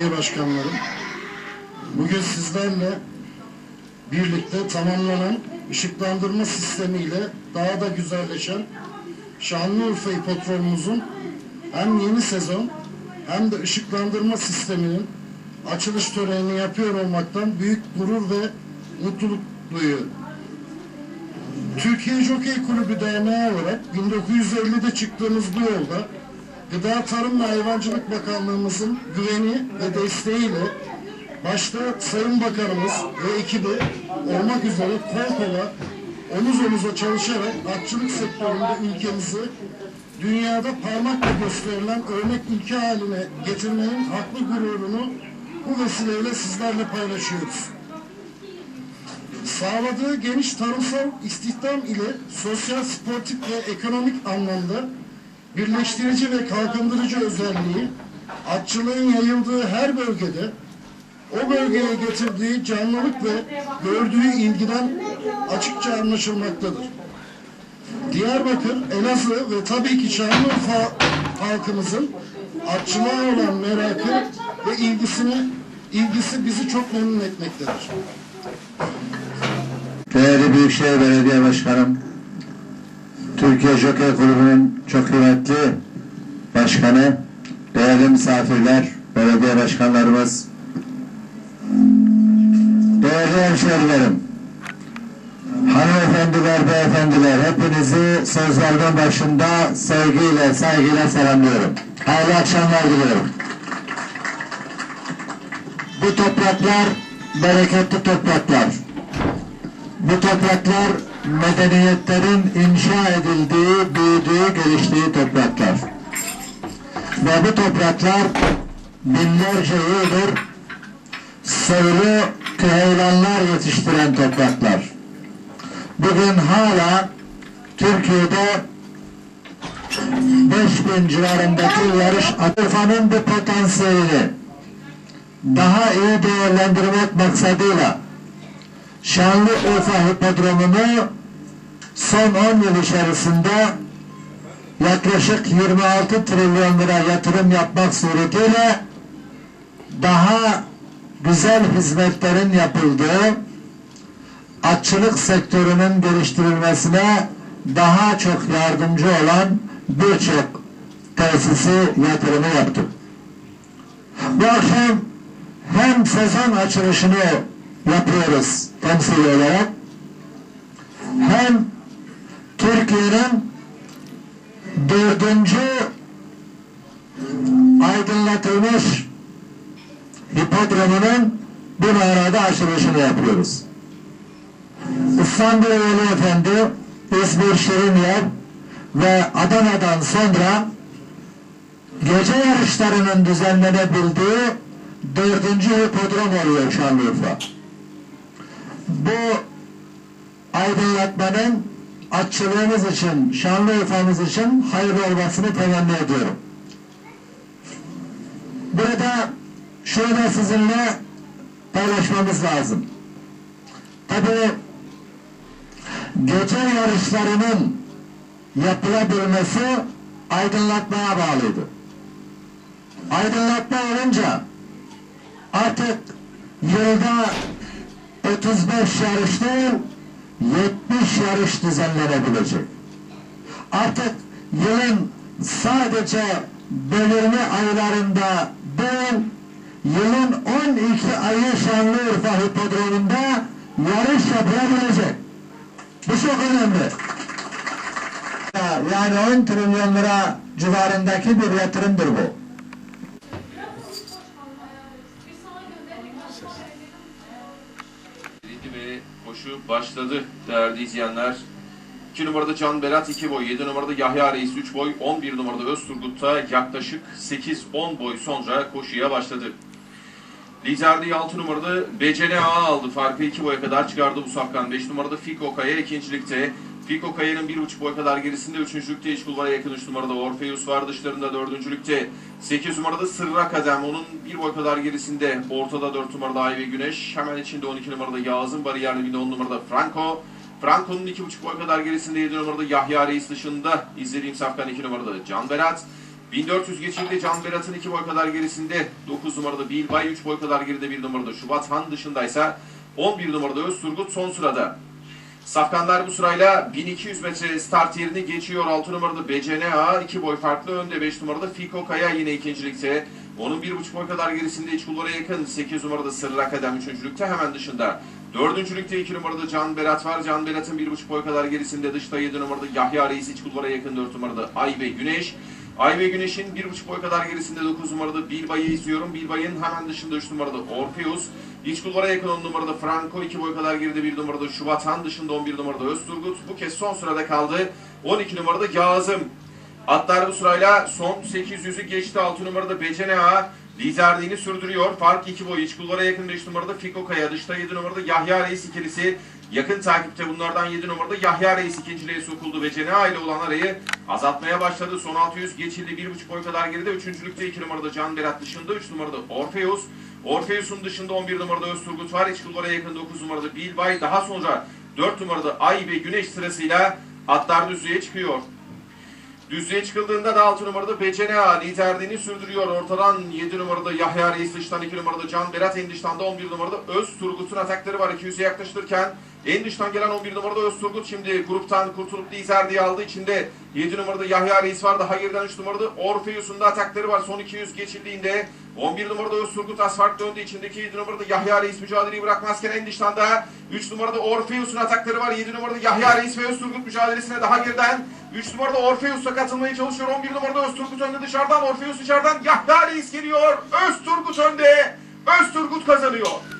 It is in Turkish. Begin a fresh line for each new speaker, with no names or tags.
Başkanlarım, bugün sizlerle birlikte tamamlanan ışıklandırma sistemiyle daha da güzelleşen Şanlıurfa İpotrolümüzün hem yeni sezon hem de ışıklandırma sisteminin açılış törenini yapıyor olmaktan büyük gurur ve mutluluk duyuyorum. Türkiye Jokey Kulübü Derneği olarak 1950'de çıktığımız bu yolda Gıda Tarım ve Hayvancılık Bakanlığımızın güveni ve desteğiyle başta Sayın Bakanımız ve ekibi olmak üzere kol kola omuz omuza çalışarak atçılık sektöründe ülkemizi dünyada parmakla gösterilen örnek ülke haline getirmenin haklı gururunu bu vesileyle sizlerle paylaşıyoruz. Sağladığı geniş tarımsal istihdam ile sosyal, sportif ve ekonomik anlamda birleştirici ve kalkındırıcı özelliği, atçılığın yayıldığı her bölgede o bölgeye getirdiği canlılık ve gördüğü ilgiden açıkça anlaşılmaktadır. Diyarbakır, Elazığ ve tabii ki Şanlıurfa halkımızın atçılığa olan merakı ve ilgisini ilgisi bizi çok memnun etmektedir.
Değerli Büyükşehir Belediye Başkanım, Türkiye Jockey Kulübü'nün çok kıymetli başkanı, değerli misafirler, belediye başkanlarımız, değerli hemşehrilerim, hanımefendiler, beyefendiler, hepinizi sözlerden başında sevgiyle, saygıyla selamlıyorum. Hayırlı akşamlar diliyorum. Bu topraklar bereketli topraklar. Bu topraklar medeniyetlerin inşa edildiği, büyüdüğü, geliştiği topraklar. Ve bu topraklar binlerce yıldır soylu köylanlar yetiştiren topraklar. Bugün hala Türkiye'de 5000 civarındaki yarış Urfa'nın bu potansiyelini daha iyi değerlendirmek maksadıyla Şanlıurfa Hipodromu'nu son 10 yıl içerisinde yaklaşık 26 trilyon lira yatırım yapmak suretiyle daha güzel hizmetlerin yapıldığı atçılık sektörünün geliştirilmesine daha çok yardımcı olan birçok tesisi yatırımı yaptım. Bu akşam hem sezon açılışını yapıyoruz temsil olarak. Hem Türkiye'nin dördüncü aydınlatılmış hipodromunun bu manada açılışını yapıyoruz. İstanbul Veli Efendi, İzmir Şirinyer ve Adana'dan sonra gece yarışlarının düzenlenebildiği dördüncü hipodrom oluyor Şanlıurfa bu aydınlatmanın atçılığımız için, Şanlıurfa'mız için hayırlı olmasını temenni ediyorum. Burada şunu da sizinle paylaşmamız lazım. Tabii gece yarışlarının yapılabilmesi aydınlatmaya bağlıydı. Aydınlatma olunca artık yılda 35 yarış değil, 70 yarış düzenlenebilecek. Artık yılın sadece belirli aylarında değil, yılın 12 ayı Şanlıurfa Hipodromu'nda yarış yapılabilecek. Bu çok önemli. Yani 10 trilyon lira civarındaki bir yatırımdır bu.
Koşu başladı değerli izleyenler. 2 numarada Can Berat 2 boy, 7 numarada Yahya Reis 3 boy, 11 numarada Özturgut'ta yaklaşık 8-10 boy sonra koşuya başladı. Liderde 6 numarada BCNA aldı. Farkı 2 boya kadar çıkardı bu safkan. 5 numarada Fiko Kaya ikincilikte. Fiko Kaya'nın 1,5 boy kadar gerisinde 3. lükte iç kulvara yakın 3 numarada Orpheus var dışlarında 4. lükte. 8 numarada Sırra Kadem onun 1 boy kadar gerisinde. Ortada 4 numarada Ay ve Güneş. Hemen içinde 12 numarada Yağız'ın bariyerli bir de 10 numarada Franco. Franco'nun 2,5 boy kadar gerisinde 7 numarada Yahya Reis dışında izlediğim safkan 2 numarada Can Berat. 1400 geçildi. Can Berat'ın 2 boy kadar gerisinde 9 numarada Bilbay 3 boy kadar geride 1 numarada Şubat Han dışındaysa 11 numarada Özturgut son sırada. Safkanlar bu sırayla 1200 metre start yerini geçiyor. 6 numarada BCNA 2 boy farklı önde. 5 numarada Fiko Kaya yine ikincilikte. Onun 1,5 boy kadar gerisinde iç kulvara yakın. 8 numarada Sırrı Akadem üçüncülükte hemen dışında. Dördüncülükte 2 numarada Can Berat var. Can Berat'ın 1,5 boy kadar gerisinde dışta 7 numarada Yahya Reis iç kulvara yakın 4 numarada Ay ve Güneş. Ay ve Güneş'in 1,5 boy kadar gerisinde 9 numarada Bilbay'ı izliyorum. Bilbay'ın hemen dışında 3 numarada Orpheus. İç kulvara yakın 10 numarada Franco, 2 boy kadar geride 1 numarada Şubat Han dışında 11 numarada Özturgut. Bu kez son sırada kaldı. 12 numarada Yazım. Atlar bu sırayla son 800'ü geçti. 6 numarada Becenea liderliğini sürdürüyor. Fark 2 boy iç kulvara yakın 5 numarada Fiko Kaya. Dışta 7 numarada Yahya Reis ikilisi. Yakın takipte bunlardan 7 numarada Yahya Reis ikinciliğe sokuldu. Becenea ile olan arayı azaltmaya başladı. Son 600 geçildi. 1,5 boy kadar geride. Üçüncülükte 2 numarada Can Berat dışında. 3 numarada Orpheus. Orpheus'un dışında 11 numarada Özturgut var. İç kulvara yakın 9 numarada Bilbay. Daha sonra 4 numarada Ay ve Güneş sırasıyla atlar düzlüğe çıkıyor. Düzlüğe çıkıldığında da 6 numarada BCNA liderliğini sürdürüyor. Ortadan 7 numarada Yahya Reis dıştan 2 numarada Can Berat en dıştan da 11 numarada Öz Turgut'un atakları var. 200'e yaklaştırırken en dıştan gelen 11 numarada Öz Turgut şimdi gruptan kurtulup liderliği aldı. İçinde 7 numarada Yahya Reis var. Daha geriden 3 numarada Orpheus'un da atakları var. Son 200 geçildiğinde 11 numarada Öz Turgut az fark döndü. İçindeki 7 numarada Yahya Reis mücadeleyi bırakmazken en dıştan da 3 numarada Orpheus'un atakları var. 7 numarada Yahya Reis ve Öz Turgut mücadelesine daha geriden 3 numarada Orpheus'a katılmaya çalışıyor. 11 numarada Özturgut önde dışarıdan. Orpheus içeriden. Yahya Reis geliyor. Özturgut önde. Özturgut kazanıyor.